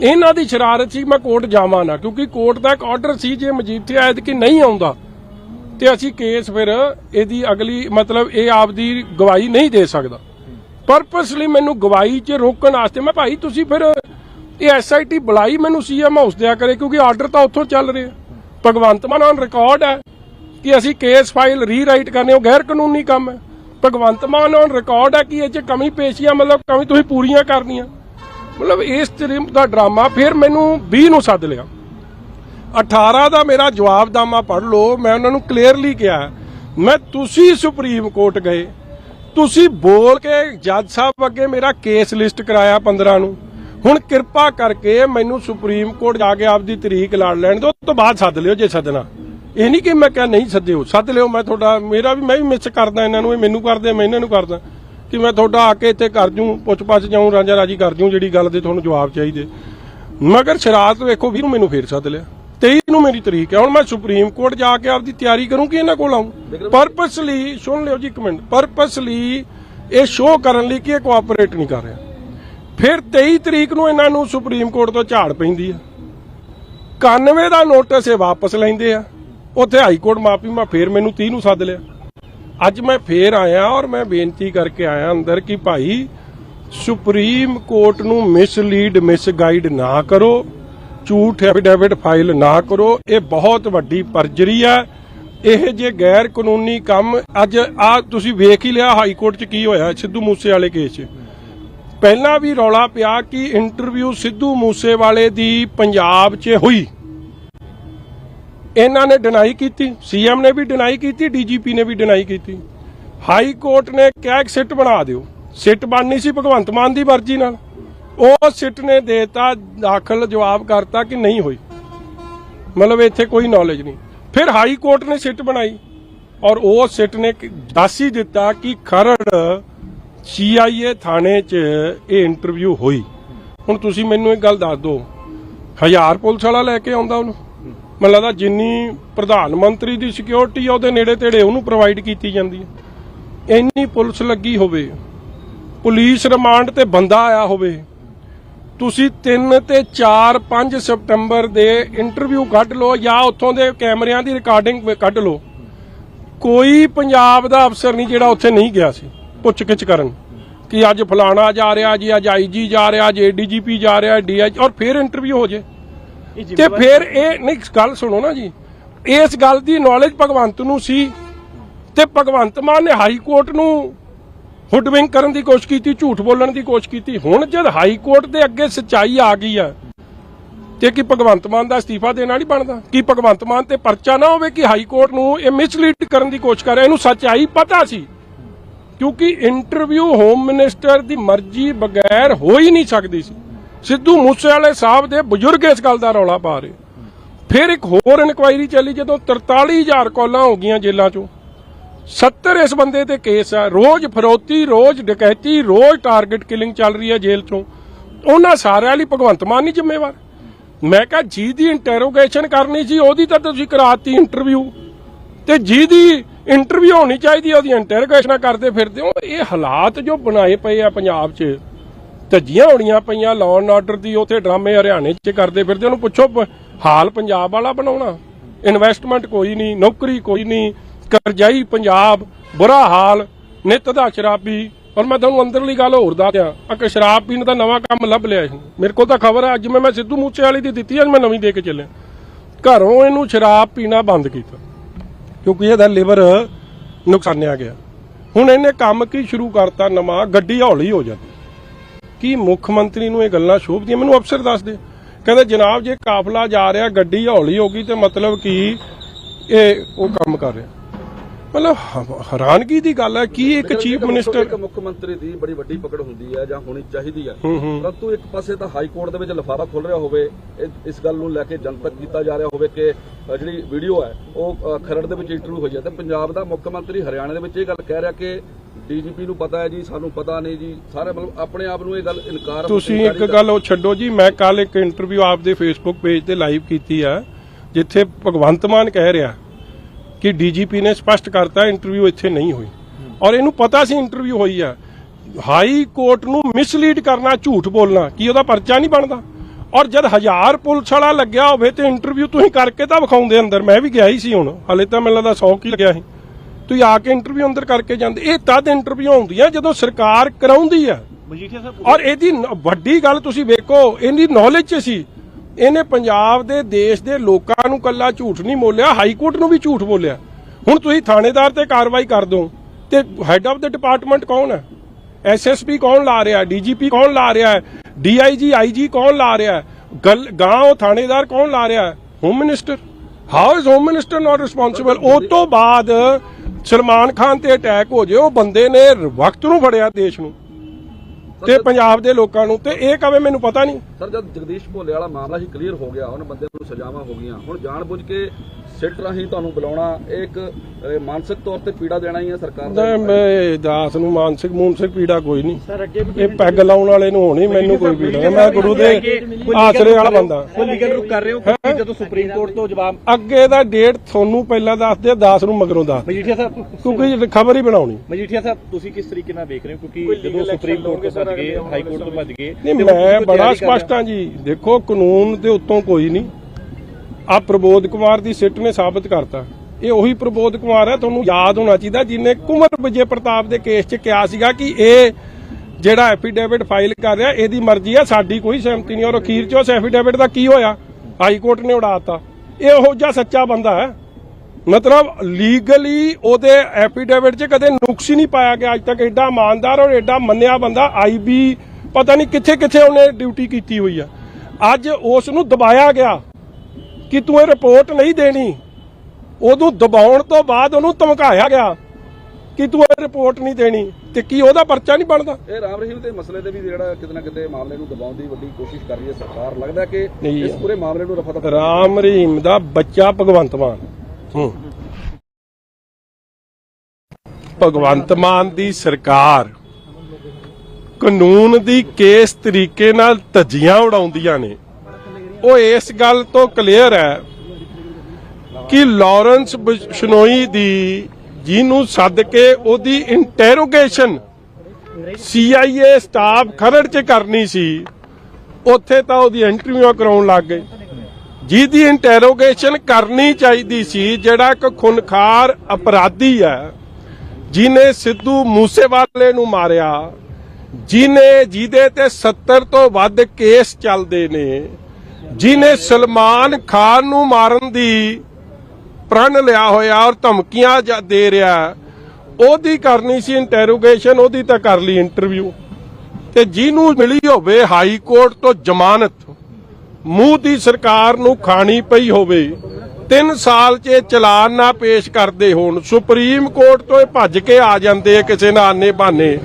ਇਹਨਾਂ ਦੀ ਸ਼ਰਾਰਤ ਸੀ, ਮੈਂ ਕੋਰਟ ਜਾਵਾਂ ਨਾ, ਕਿਉਂਕਿ ਕੋਰਟ ਦਾ ਇੱਕ ਆਰਡਰ ਸੀ ਜੇ ਮਜੀਠੀਆ ਐਦ ਕਿ ਨਹੀਂ ਆਉਂਦਾ। ਤੇ ਅਸੀਂ ਕੇਸ ਫਿਰ ਇਹਦੀ ਅਗਲੀ, ਮਤਲਬ ਇਹ ਆਪਦੀ ਗਵਾਹੀ ਨਹੀਂ ਦੇ ਸਕਦਾ। ਪਰਪਸਲੀ ਮੈਨੂੰ ਗਵਾਹੀ 'ਚ ਰੋਕਣ ਵਾਸਤੇ ਮੈਂ ਭਾਈ, ਤੁਸੀਂ ਫਿਰ ਇਹ ਐਸਆਈਟੀ ਬੁਲਾਈ ਮੈਨੂੰ ਸੀਐਮ ਹਾਊਸ ਦਿਆ ਕਰੇ, ਕਿਉਂਕਿ ਆਰਡਰ ਤਾਂ ਉੱਥੋਂ ਚੱਲ ਰਿਹਾ ਭਗਵੰਤ ਮਾਨ ਔਨ ਰਿਕਾਰਡ ਹੈ ਕਿ ਅਸੀਂ ਕੇਸ ਫਾਈਲ ਰੀਰਾਈਟ ਕਰਨੇ, ਉਹ ਗੈਰ ਕਾਨੂੰਨੀ ਕੰਮ ਹੈ। ਭਗਵੰਤ ਮਾਨ ਔਨ ਰਿਕਾਰਡ ਹੈ ਕਿ ਇਹ 'ਚ ਕਮੀ ਪੇਸ਼ੀਆਂ ਮਤਲਬ ਕਮੀ ਤੁਸੀਂ ਪੂਰੀਆਂ ਕਰਨੀਆਂ। ਮਤਲਬ ਇਸ ਦਾ ਡਰਾਮਾ ਫਿਰ ਮੈਨੂੰ 20 ਨੂੰ ਸੱਦ ਲਿਆ। 18 ਦਾ ਮੇਰਾ ਜਵਾਬਨਾਮਾ ਪੜ੍ਹ ਲਓ, ਮੈਂ ਉਹਨਾਂ ਨੂੰ ਕਲੀਅਰਲੀ ਕਿਹਾ ਮੈਂ ਤੁਸੀਂ ਸੁਪਰੀਮ ਕੋਰਟ ਗਏ। ਤੁਸੀਂ ਬੋਲ ਕੇ ਜੱਜ ਸਾਹਿਬ ਅੱਗੇ ਮੇਰਾ ਕੇਸ ਲਿਸਟ ਕਰਾਇਆ 15 ਨੂੰ। ਹੁਣ ਕਿਰਪਾ ਕਰਕੇ ਮੈਨੂੰ ਸੁਪਰੀਮ ਕੋਰਟ ਜਾ ਕੇ ਆਪਦੀ ਤਰੀਕ ਲੜ ਲੈਣ ਦਿਓ ਉਸ ਤੋਂ ਬਾਅਦ ਸੱਦ ਲਿਓ ਜੇ ਸੱਦਣਾ। ਇਹ ਨਹੀਂ ਕਿ ਮੈਂ ਕਿਹਾ ਨਹੀਂ ਸੱਦਿਓ ਸੱਦ ਲਿਓ ਮੈਂ ਤੁਹਾਡਾ ਮੇਰਾ ਵੀ ਮੈਂ ਵੀ ਮਿਸ ਕਰਦਾ ਇਹਨਾਂ ਨੂੰ ਇਹ ਮੈਨੂੰ ਕਰਦੇ ਮੈਂ ਇਹਨਾਂ ਨੂੰ ਕਰਦਾ। ਕਿ ਮੈਂ ਤੁਹਾਡਾ ਆ ਕੇ ਇੱਥੇ ਕਰ ਜੂੰ ਪੁੱਛ ਪਛ ਜਾਊਂ ਰਾਂਝਾ ਰਾਜੀ ਕਰ ਜੂੰ ਜਿਹੜੀ ਗੱਲ ਦੇ ਤੁਹਾਨੂੰ ਜਵਾਬ ਚਾਹੀਦੇ। ਮਗਰ ਸ਼ਰਾਰਤ ਵੇਖੋ ਵੀ ਨੂੰ ਮੈਨੂੰ ਫੇਰ ਸੱਦ ਲਿਆ। 23 ਨੂੰ ਮੇਰੀ ਤਰੀਕ ਹੈ ਹੁਣ ਮੈਂ ਸੁਪਰੀਮ ਕੋਰਟ ਜਾ ਕੇ ਆਪਦੀ ਤਿਆਰੀ ਕਰੂੰ ਕਿ ਇਹਨਾਂ ਕੋਲ ਆਉਂ ਪਰਪਸਲੀ ਸੁਣ ਲਿਓ ਜੀ ਇੱਕ ਮਿੰਟ ਪਰਪਸਲੀ ਇਹ ਸ਼ੋਅ ਕਰਨ ਲਈ ਕਿ ਇਹ ਕੋਆਪਰੇਟ ਨਹੀਂ ਕਰ ਰਿਹਾ। ਫਿਰ 23 ਤਰੀਕ ਨੂੰ ਇਹਨਾਂ ਨੂੰ ਸੁਪਰੀਮ ਕੋਰਟ ਤੋਂ ਝਾੜ ਪੈਂਦੀ ਆ 91 ਦਾ ਨੋਟਿਸ ਇਹ ਵਾਪਸ ਲੈਂਦੇ ਆ। ਉੱਥੇ ਹਾਈ ਕੋਰਟ ਮਾਫੀ ਮੈਂ ਫੇਰ ਮੈਨੂੰ 30 ਨੂੰ ਸੱਦ ਲਿਆ। ਅੱਜ ਮੈਂ ਫੇਰ ਆਇਆ ਔਰ ਮੈਂ ਬੇਨਤੀ ਕਰਕੇ ਆਇਆ ਅੰਦਰ ਕਿ ਭਾਈ ਸੁਪਰੀਮ ਕੋਰਟ ਨੂੰ ਮਿਸਲੀਡ ਮਿਸਗਾਈਡ ਨਾ ਕਰੋ, ਝੂਠ ਐਫੀਡੇਵਿਟ ਫਾਈਲ ਨਾ ਕਰੋ, ਇਹ ਬਹੁਤ ਵੱਡੀ ਪਰਜਰੀ ਹੈ ਇਹ ਜੇ ਗੈਰ ਕਾਨੂੰਨੀ ਕੰਮ, ਅੱਜ ਆ ਤੁਸੀਂ ਵੇਖ ਹੀ ਲਿਆ ਹਾਈ ਕੋਰਟ 'ਚ ਕੀ ਹੋਇਆ ਸਿੱਧੂ ਮੂਸੇ ਵਾਲੇ ਕੇਸ 'ਚ। ਪਹਿਲਾਂ ਵੀ ਰੌਲਾ ਪਿਆ ਕਿ ਇੰਟਰਵਿਊ ਸਿੱਧੂ ਮੂਸੇਵਾਲੇ ਦੀ ਪੰਜਾਬ 'ਚ ਹੋਈ। ਇਹਨਾਂ ਨੇ ਡਿਨਾਈ ਕੀਤੀ ਸੀਐਮ ਨੇ ਵੀ ਡਿਨਾਈ ਕੀਤੀ ਡੀਜੀਪੀ ਨੇ ਵੀ ਡਿਨਾਈ ਕੀਤੀ। ਹਾਈ ਕੋਰਟ ਨੇ ਕਿਹਾ ਕਿ ਸਿੱਟ ਬਣਾ ਦਿਓ। ਸਿੱਟ ਬਣਨੀ ਸੀ ਭਗਵੰਤ ਮਾਨ ਦੀ ਮਰਜ਼ੀ ਨਾਲ। ਉਹ ਸਿੱਟ ਨੇ ਦੇਤਾ, ਦਾਖਲ ਜਵਾਬ ਕਰਤਾ ਕਿ ਨਹੀਂ ਹੋਈ। ਮਤਲਬ ਇੱਥੇ ਕੋਈ ਨੌਲੇਜ ਨਹੀਂ। ਫਿਰ ਹਾਈ ਕੋਰਟ ਨੇ ਸਿੱਟ ਬਣਾਈ। ਔਰ ਉਹ ਸਿੱਟ ਨੇ ਦੱਸ ਹੀ ਦਿੱਤਾ ਕਿ ਖਰੜ ਸੀਆਈਏ ਥਾਣੇ 'ਚ ਇਹ ਇੰਟਰਵਿਊ ਹੋਈ। ਹੁਣ ਤੁਸੀਂ ਮੈਨੂੰ ਇੱਕ ਗੱਲ ਦੱਸ ਦਿਓ। ਹਜ਼ਾਰ ਪੁਲਿਸ ਵਾਲਾ ਲੈ ਕੇ ਆਉਂਦਾ ਉਹਨੂੰ? ਮੈਨੂੰ ਲੱਗਦਾ ਜਿੰਨੀ ਪ੍ਰਧਾਨ ਮੰਤਰੀ ਦੀ ਸਿਕਿਉਰਿਟੀ ਆ, ਉਹਦੇ ਨੇੜੇ ਤੇੜੇ ਉਹਨੂੰ ਪ੍ਰੋਵਾਈਡ ਕੀਤੀ ਜਾਂਦੀ ਹੈ ਇੰਨੀ ਪੁਲਿਸ ਲੱਗੀ ਹੋਵੇ, ਪੁਲਿਸ ਰਿਮਾਂਡ ਤੇ ਬੰਦਾ ਆਇਆ ਹੋਵੇ, ਤੁਸੀਂ 3 ਤੇ 4 5 ਸਤੰਬਰ ਦੇ ਇੰਟਰਵਿਊ ਕੱਢ ਲਓ ਜਾਂ ਉੱਥੋਂ ਦੇ ਕੈਮਰਿਆਂ ਦੀ ਰਿਕਾਰਡਿੰਗ ਕੱਢ ਲਓ। ਕੋਈ ਪੰਜਾਬ ਦਾ ਅਫਸਰ ਨਹੀਂ ਜਿਹੜਾ ਉੱਥੇ ਨਹੀਂ ਗਿਆ ਸੀ ਪੁੱਛ ਗਿੱਛ ਕਰਨ ਕਿ ਅੱਜ ਫਲਾਣਾ ਜਾ ਰਿਹਾ ਜੀ, ਅੱਜ ਆਈਜੀ ਜਾ ਰਿਹਾ ਜੀ ਏਡੀਜੀਪੀ ਜਾ ਰਿਹਾ ਡੀਆਈਜੀ ਔਰ ਫਿਰ ਇੰਟਰਵਿਊ ਹੋ ਜੇ। ਤੇ ਫਿਰ ਇਹ ਨਹੀਂ ਗੱਲ ਸੁਣੋ ਨਾ ਜੀ। ਇਸ ਗੱਲ ਦੀ ਨੌਲੇਜ ਭਗਵੰਤ ਨੂੰ ਸੀ ਤੇ ਭਗਵੰਤ ਮਾਨ ਨੇ ਹਾਈ ਕੋਰਟ ਨੂੰ ਹੁੱਡਵਿੰਗ ਕਰਨ ਦੀ ਕੋਸ਼ਿਸ਼ ਕੀਤੀ ਝੂਠ ਬੋਲਣ ਦੀ ਕੋਸ਼ਿਸ਼ ਕੀਤੀ। ਹੁਣ ਜਦ ਹਾਈ ਕੋਰਟ ਦੇ ਅੱਗੇ ਸੱਚਾਈ ਆ ਗਈ ਆ ਤੇ ਕੀ ਭਗਵੰਤ ਮਾਨ ਦਾ ਅਸਤੀਫਾ ਦੇਣਾ ਨਹੀਂ ਬਣਦਾ? ਕੀ ਭਗਵੰਤ ਮਾਨ ਤੇ ਪਰਚਾ ਨਾ ਹੋਵੇ ਕਿ ਹਾਈ ਕੋਰਟ ਨੂੰ ਇਹ ਮਿਸਲੀਡ ਕਰਨ ਦੀ ਕੋਸ਼ਿਸ਼ ਕਰ ਰਿਹਾ? ਇਹਨੂੰ ਸੱਚਾਈ ਪਤਾ ਸੀ। ਕਿਉਂਕਿ ਇੰਟਰਵਿਊ ਹੋਮ ਮਿਨਿਸਟਰ ਦੀ ਮਰਜ਼ੀ ਬਗੈਰ ਹੋ ਹੀ ਨਹੀਂ ਸਕਦੀ ਸੀ। ਸਿੱਧੂ ਮੂਸੇਵਾਲੇ ਸਾਹਿਬ ਦੇ ਬਜ਼ੁਰਗ ਇਸ ਗੱਲ ਦਾ ਰੌਲਾ ਪਾ ਰਹੇ। ਫਿਰ ਇੱਕ ਹੋਰ ਇਨਕੁਆਇਰੀ ਚੱਲੀ ਜਦੋਂ 43000 ਕਾਲਾਂ ਹੋ ਗਈਆਂ ਜੇਲ੍ਹਾਂ 'ਚੋਂ। 70 ਇਸ ਬੰਦੇ ਤੇ ਕੇਸ ਆ। ਰੋਜ਼ ਫਰੋਤੀ, ਰੋਜ਼ ਡਕੈਤੀ, ਰੋਜ਼ ਟਾਰਗੇਟ ਕਿਲਿੰਗ ਚੱਲ ਰਹੀ ਹੈ ਜੇਲ੍ਹ 'ਚੋਂ। ਉਹਨਾਂ ਸਾਰਿਆਂ ਲਈ ਭਗਵੰਤ ਮਾਨ ਨਹੀਂ ਜ਼ਿੰਮੇਵਾਰ। ਮੈਂ ਕਿਹਾ, ਜੀ ਦੀ ਇੰਟਰੋਗੇਸ਼ਨ ਕਰਨੀ ਸੀ, ਉਹਦੀ ਤਾਂ ਤੁਸੀਂ ਕਰਾਤੀ ਇੰਟਰਵਿਊ ਤੇ ਜਿਹਦੀ ਇੰਟਰਵਿਊ ਹੋਣੀ ਚਾਹੀਦੀ ਉਹਦੀ ਇੰਟਰੋਗੇਸ਼ਨਾਂ ਕਰਦੇ ਫਿਰਦੇ ਹੋ। ਇਹ ਹਾਲਾਤ ਜੋ ਬਣਾਏ ਪਏ ਆ ਪੰਜਾਬ 'ਚ ਧੱਜੀਆਂ ਹੋਣੀਆਂ ਪਈਆਂ ਲਾਅ ਐਂਡ ਆਰਡਰ ਦੀ, ਉਥੇ ਡਰਾਮੇ ਹਰਿਆਣੇ 'ਚ ਕਰਦੇ ਫਿਰਦੇ, ਉਹਨੂੰ ਪੁੱਛੋ ਹਾਲ ਪੰਜਾਬ ਵਾਲਾ ਬਣਾਉਣਾ। ਇਨਵੈਸਟਮੈਂਟ ਕੋਈ ਨਹੀਂ, ਨੌਕਰੀ ਕੋਈ ਨਹੀਂ, ਕਰਜ਼ਾਈ ਪੰਜਾਬ, ਬੁਰਾ ਹਾਲ, ਨਿਤ ਦਾ ਸ਼ਰਾਬੀ। ਔਰ ਮੈਂ ਤੁਹਾਨੂੰ ਅੰਦਰਲੀ ਗੱਲ ਹੋਰ ਦੱਸਿਆ ਆ ਸ਼ਰਾਬ ਪੀਣ ਦਾ ਨਵਾਂ ਕੰਮ ਲੱਭ ਲਿਆ ਮੇਰੇ ਕੋਲ ਤਾਂ ਖਬਰ ਹੈ ਅੱਜ ਮੈਂ ਮੈਂ ਸਿੱਧੂ ਮੂਸੇ ਵਾਲੀ ਦੀ ਦਿੱਤੀ ਅੱਜ ਮੈਂ ਨਵੀਂ ਦੇ ਕੇ ਚੱਲਿਆ। ਘਰੋਂ ਇਹਨੂੰ ਸ਼ਰਾਬ ਪੀਣਾ ਬੰਦ ਕੀਤਾ। ਕਿਉਂਕਿ ਇਹਦਾ ਲਿਵਰ ਨੁਕਸਾਨਿਆ ਗਿਆ। ਹੁਣ ਇਹਨੇ ਕੰਮ ਕੀ ਸ਼ੁਰੂ ਕਰਤਾ ਨਵਾਂ, ਗੱਡੀ ਹੌਲੀ ਹੋ ਜਾਂਦੀ। ਕੀ ਮੁੱਖ ਮੰਤਰੀ ਨੂੰ ਇਹ ਗੱਲਾਂ ਸ਼ੋਭਦੀਆਂ? ਮੈਨੂੰ ਅਫਸਰ ਦੱਸ ਦੇ। ਕਹਿੰਦੇ, ਜਨਾਬ, ਜੇ ਕਾਫਲਾ ਜਾ ਰਿਹਾ, ਗੱਡੀ ਹੌਲੀ ਹੋ ਗਈ ਤੇ ਮਤਲਬ ਕਿ ਇਹ ਉਹ ਕੰਮ ਕਰ ਰਿਹਾ। ਮਤਲਬ ਹ- ਹੈਰਾਨਗੀ ਦੀ ਗੱਲ ਹੈ ਕੀ ਇੱਕ ਚੀਫ ਇੱਕ ਮਿਨਿਸਟਰ ਮੁੱਖ ਮੰਤਰੀ ਦੀ ਬੜੀ ਵੱਡੀ ਪਕੜ ਹੁੰਦੀ ਹੈ ਜਾਂ ਹੋਣੀ ਚਾਹੀਦੀ ਹੈ। ਹੂੰ ਹੂੰ। ਪਰੰਤੂ ਇੱਕ ਪਾਸੇ ਤਾਂ ਹਾਈ ਕੋਰਟ ਦੇ ਵਿੱਚ ਲਿਫਾਫਾ ਖੁੱਲ ਰਿਹਾ ਹੋਵੇ ਇਹ- ਇਸ ਗੱਲ ਨੂੰ ਲੈ ਕੇ ਜਨਤਕ ਕੀਤਾ ਜਾ ਰਿਹਾ ਹੋਵੇ ਕਿ ਅ, ਜਿਹੜੀ ਵੀਡੀਓ ਹੈ ਉਹ ਅ, ਖਰੜ ਦੇ ਵਿੱਚ ਇੰਟਰਵਿਊ ਹੋਈ ਹੈ। ਤੇ ਪੰਜਾਬ ਦਾ ਮੁੱਖ ਮੰਤਰੀ ਹਰਿਆਣਾ ਦੇ ਵਿੱਚ ਇਹ ਗੱਲ ਕਹਿ ਰਿਹਾ ਕਿ ਡੀਜੀਪੀ ਨੂੰ ਪਤਾ ਹੈ ਜੀ ਸਾਨੂੰ ਪਤਾ ਨਹੀਂ ਜੀ ਸਾਰੇ ਮਤਲਬ ਆਪਣੇ ਆਪ ਨੂੰ ਇਹ ਗੱਲ ਇਨਕਾਰ ਤੁਸੀਂ ਇੱਕ ਗੱਲ ਉਹ ਛੱਡੋ ਜੀ ਮੈਂ ਕੱਲ ਇੱਕ ਇੰਟਰਵਿਊ ਆਪਦੇ ਫੇਸਬੁੱਕ ਪੇਜ ਤੇ ਲਾਈਵ ਕੀਤੀ ਆ ਜਿੱਥੇ ਭਗਵੰਤ ਮਾਨ ਕਹਿ ਰਿਹਾ ਕਿ ਡੀਜੀਪੀ ਨੇ ਸਪਸ਼ਟ ਕਰਤਾ ਇੰਟਰਵਿਊ ਇੱਥੇ ਨਹੀਂ ਹੋਈ। ਔਰ ਇਹਨੂੰ ਪਤਾ ਸੀ ਇੰਟਰਵਿਊ ਹੋਈ ਆ। ਹਾਈ ਕੋਰਟ ਨੂੰ ਮਿਸਲੀਡ ਕਰਨਾ ਝੂਠ ਬੋਲਣਾ ਕੀ ਉਹਦਾ ਪਰਚਾ ਨਹੀਂ ਬਣਦਾ? ਔਰ ਜਦ ਹਜ਼ਾਰ ਪੁਲਿਸ ਵਾਲਾ ਲੱਗਿਆ ਹੋਵੇ ਤੇ ਇੰਟਰਵਿਊ ਤੁਸੀਂ ਕਰਕੇ ਤਾਂ ਵਿਖਾਉਂਦੇ ਅੰਦਰ। ਮੈਂ ਵੀ ਗਿਆ ਹੀ ਸੀ ਹੁਣ। ਹਲੇ ਤਾਂ ਮੈਨੂੰ ਲੱਗਦਾ 100 ਕੀ ਲੱਗਿਆ ਸੀ। ਤੁਸੀਂ ਆ ਕੇ ਇੰਟਰਵਿਊ ਅੰਦਰ ਕਰਕੇ ਜਾਂਦੇ। ਇਹ ਤਦ ਇੰਟਰਵਿਊ ਹੁੰਦੀਆਂ ਜਦੋਂ ਸਰਕਾਰ ਕਰਾਉਂਦੀ ਆ। ਔਰ ਇਹਦੀ ਵੱਡੀ ਗੱਲ ਤੁਸੀਂ ਵੇਖੋ ਇਹਦੀ ਨੌਲੇਜ ਚ ਸੀ। ਇਹਨੇ ਪੰਜਾਬ ਦੇ ਦੇਸ਼ ਦੇ ਲੋਕਾਂ ਨੂੰ ਕੱਲਾ ਝੂਠ ਨਹੀਂ ਬੋਲਿਆ, ਹਾਈ ਕੋਰਟ ਨੂੰ ਵੀ ਝੂਠ ਬੋਲਿਆ। ਹੁਣ ਤੁਸੀਂ ਥਾਣੇਦਾਰ ਤੇ ਕਾਰਵਾਈ ਕਰ ਦੋ, ਤੇ ਹੈੱਡ ਆਫ ਦਾ ਡਿਪਾਰਟਮੈਂਟ ਕੌਣ ਹੈ? ਐਸਐਸਪੀ ਕੌਣ ਲਾ ਰਿਹਾ ਡੀਜੀਪੀ ਕੌਣ ਲਾ ਰਿਹਾ ਹੈ? ਡੀਆਈਜੀ ਆਈਜੀ ਕੌਣ ਲਾ ਰਿਹਾ ਗੱਲ ਗਾਂ ਉਹ ਥਾਣੇਦਾਰ ਕੌਣ ਲਾ ਰਿਹਾ home minister how is home minister not responsible ਉਹ ਤੋਂ ਬਾਅਦ ਸਲਮਾਨ ਖਾਨ ਤੇ ਅਟੈਕ ਹੋ ਜੇ, ਉਹ ਬੰਦੇ ਨੇ ਵਕਤ ਨੂੰ ਫੜਿਆ ਦੇਸ਼ ਨੂੰ। ਤੇ ਪੰਜਾਬ ਦੇ ਲੋਕਾਂ ਨੂੰ ਤੇ ਇਹ ਕਵੇ ਮੈਨੂੰ ਪਤਾ ਨਹੀਂ। ਸਰ ਜਦ ਜਗਦੀਸ਼ ਭੋਲੇ ਵਾਲਾ ਮਾਮਲਾ ਹੀ ਕਲੀਅਰ ਹੋ ਗਿਆ ਉਹਨਾਂ ਬੰਦੇ ਨੂੰ ਸਜ਼ਾਵਾਂ ਹੋ ਗਈਆਂ ਹੁਣ ਜਾਣਬੁੱਝ ਕੇ ਸਿੱਟ ਰਾਹੀਂ ਤੁਹਾਨੂੰ ਬੁਲਾਉਣਾ ਇਹ ਇੱਕ ਮਾਨਸਿਕ ਤੌਰ ਤੇ ਪੀੜਾ ਦੇਣਾ ਹੀ ਹੈ ਸਰਕਾਰ ਦਾ ਮੈਂ ਦਾਸ ਨੂੰ ਮਾਨਸਿਕ ਮੂਨਸਿਕ ਪੀੜਾ ਕੋਈ ਨਹੀਂ ਇਹ ਪੈਗ ਲਾਉਣ ਵਾਲੇ ਨੂੰ ਹੋਣੀ ਮੈਨੂੰ ਕੋਈ ਪੀੜਾ ਨਹੀਂ। ਮੈਂ ਗੁਰੂ ਦੇ ਆਸਰੇ ਵਾਲਾ ਬੰਦਾ ਕੋਈ ਲੀਗਲ ਰੁਕ ਕਰ ਰਹੇ ਹੋ ਜਦੋਂ ਸੁਪਰੀਮ ਕੋਰਟ ਤੋਂ ਜਵਾਬ ਅੱਗੇ ਦਾ ਡੇਟ ਤੁਹਾਨੂੰ ਪਹਿਲਾਂ ਦੱਸ ਦਿਆ ਦਾਸ ਨੂੰ ਮਗਰੋਂ ਦੱਸ। ਮਜੀਠੀਆ ਸਾਹਿਬ ਕਿਉਂਕਿ ਖਬਰ ਹੀ ਬਣਾਉਣੀ ਮਜੀਠੀਆ ਸਾਹਿਬ ਤੁਸੀਂ ਕਿਸ ਤਰੀਕੇ ਨਾਲ ਦੇਖ ਰਹੇ ਹੋ ਕਿਉਂਕਿ ਜਦੋਂ ਸੁਪਰੀਮ ਕੋਰਟ ਤੋਂ ਭੱਜ ਗਏ ਹਾਈ ਕੋਰਟ ਤੋਂ ਭੱਜ ਗਏ ਨਹੀਂ ਮੈਂ ਬੜਾ। ਸਪਸ਼ਟ ਹਾਂ ਜੀ ਦੇਖੋ ਕਾਨੂੰਨ ਦੇ ਉੱਤੋਂ ਕੋਈ ਨਹੀਂ ਆ ਪ੍ਰਬੋਧ ਕੁਮਾਰ ਦੀ ਸਿੱਟ ਨੇ ਸਾਬਤ ਕਰਤਾ। ਇਹ ਉਹੀ ਪ੍ਰਬੋਧ ਕੁਮਾਰ ਹੈ, ਤੁਹਾਨੂੰ ਯਾਦ ਹੋਣਾ ਚਾਹੀਦਾ ਜਿਹਨੇ ਕੁਮਰ ਵਿਜੇ ਪ੍ਰਤਾਪ ਦੇ ਕੇਸ 'ਚ ਕਿਹਾ ਸੀਗਾ ਕਿ ਇਹ ਜਿਹੜਾ ਐਫੀਡੇਵਿਟ ਫਾਈਲ ਕਰ ਰਿਹਾ, ਇਹਦੀ ਮਰਜ਼ੀ ਆ ਸਾਡੀ ਕੋਈ ਸਹਿਮਤੀ ਨਹੀਂ, ਔਰ ਅਖੀਰ 'ਚ ਉਸ ਐਫੀਡੇਵਿਟ ਦਾ ਕੀ ਹੋਇਆ? ਹਾਈ ਕੋਰਟ ਨੇ ਉਡਾਤਾ ਇਹ ਉਹੋ ਜਿਹਾ ਸੱਚਾ ਬੰਦਾ ਹੈ। ਮਤਲਬ ਲੀਗਲੀ ਉਹਦੇ ਐਫੀਡੇਵਿਟ 'ਚ ਕਦੇ ਨੁਕਸ ਹੀ ਨਹੀਂ ਪਾਇਆ ਗਿਆ, ਅੱਜ ਤੱਕ ਐਡਾ ਇਮਾਨਦਾਰ ਔਰ ਐਡਾ ਮੰਨਿਆ ਬੰਦਾ ਆਈਬੀ ਪਤਾ ਨਹੀਂ ਕਿੱਥੇ ਕਿੱਥੇ ਉਹਨੇ ਡਿਊਟੀ ਕੀਤੀ ਹੋਈ ਆ। ਅੱਜ ਉਸ ਨੂੰ ਦਬਾਇਆ ਗਿਆ। ਕਿ ਤੂੰ ਇਹ ਰਿਪੋਰਟ ਨਹੀਂ ਦੇਣੀ। ਉਹਨੂੰ ਦਬਾਉਣ ਤੋਂ ਬਾਅਦ ਉਹਨੂੰ ਧਮਕਾਇਆ ਗਿਆ ਕਿ ਤੂੰ ਇਹ ਰਿਪੋਰਟ ਨਹੀਂ ਦੇਣੀ ਤੇ ਕੀ ਉਹਦਾ ਪਰਚਾ ਨਹੀਂ ਬਣਦਾ? ਇਹ ਰਾਮ ਰਹੀਮ ਦੇ ਮਸਲੇ ਤੇ ਵੀ ਜਿਹੜਾ ਕਿਤੇ ਨਾ ਕਿਤੇ ਮਾਮਲੇ ਨੂੰ ਦਬਾਉਣ ਦੀ ਵੱਡੀ ਕੋਸ਼ਿਸ਼ ਕਰ ਰਹੀ ਹੈ ਸਰਕਾਰ। ਲੱਗਦਾ ਕਿ ਇਸ ਪੂਰੇ ਮਾਮਲੇ ਨੂੰ ਰਫਾ ਦਫਾ ਰਾਮ ਰਹੀਮ ਦਾ ਬੱਚਾ ਭਗਵੰਤ ਮਾਨ। ਹੂੰ। ਭਗਵੰਤ ਮਾਨ ਦੀ ਸਰਕਾਰ ਕਾਨੂੰਨ ਦੀ ਕੇਸ ਤਰੀਕੇ ਨਾਲ ਧੱਜੀਆਂ ਉਡਾਉਂਦੀਆਂ ਨੇ। ਉਹ ਇਸ ਗੱਲ ਤੋਂ ਕਲੀਅਰ ਹੈ ਕਿ ਲਾਰੈਂਸ ਬਿਸ਼ਨੋਈ ਦੀ ਜਿਹਨੂੰ ਸੱਦ ਕੇ ਉਹਦੀ ਇੰਟਰੋਗੇਸ਼ਨ ਸੀਆਈਏ ਸਟਾਫ ਖਰੜ 'ਚ ਕਰਨੀ ਸੀ, ਉੱਥੇ ਤਾਂ ਉਹਦੀ ਇੰਟਰਵਿਊ ਕਰਾਉਣ ਲੱਗ ਗਏ। ਜਿਹਦੀ ਇੰਟਰੋਗੇਸ਼ਨ ਕਰਨੀ ਚਾਹੀਦੀ ਸੀ, ਜਿਹੜਾ ਇੱਕ ਖੁਨਖਾਰ ਅਪਰਾਧੀ ਹੈ ਜਿਨੇ ਸਿੱਧੂ ਮੂਸੇਵਾਲੇ ਨੂੰ ਮਾਰਿਆ ਜਿਨੇ ਜਿਹਦੇ ਤੇ 70 ਤੋਂ ਵੱਧ ਕੇਸ ਚੱਲਦੇ ਨੇ ਜਿਨੇ ਸਲਮਾਨ ਖਾਨ ਨੂੰ ਮਾਰਨ ਦੀ ਪ੍ਰਣ ਲਿਆ ਹੋਇਆ ਔਰ ਧਮਕੀਆਂ ਦੇ ਰਿਹਾ, ਉਹਦੀ ਕਰਨੀ ਸੀ ਇੰਟਰੋਗੇਸ਼ਨ ਉਹਦੀ ਤਾਂ ਕਰ ਲਈ ਇੰਟਰਵਿਊ ਤੇ ਜਿਹਨੂੰ ਮਿਲੀ ਹੋਵੇ ਹਾਈ ਕੋਰਟ ਤੋਂ ਜ਼ਮਾਨਤ, ਮੂੰਹ ਦੀ ਸਰਕਾਰ ਨੂੰ ਖਾਣੀ ਪਈ ਹੋਵੇ 3 ਸਾਲ 'ਚ ਇਹ ਚਲਾਨ ਨਾ ਪੇਸ਼ ਕਰਦੇ ਹੋਣ, ਸੁਪਰੀਮ ਕੋਰਟ ਤੋਂ ਇਹ ਭੱਜ ਕੇ ਆ ਜਾਂਦੇ ਆ ਕਿਸੇ ਨਾ ਆਨੇ ਬਹਾਨੇ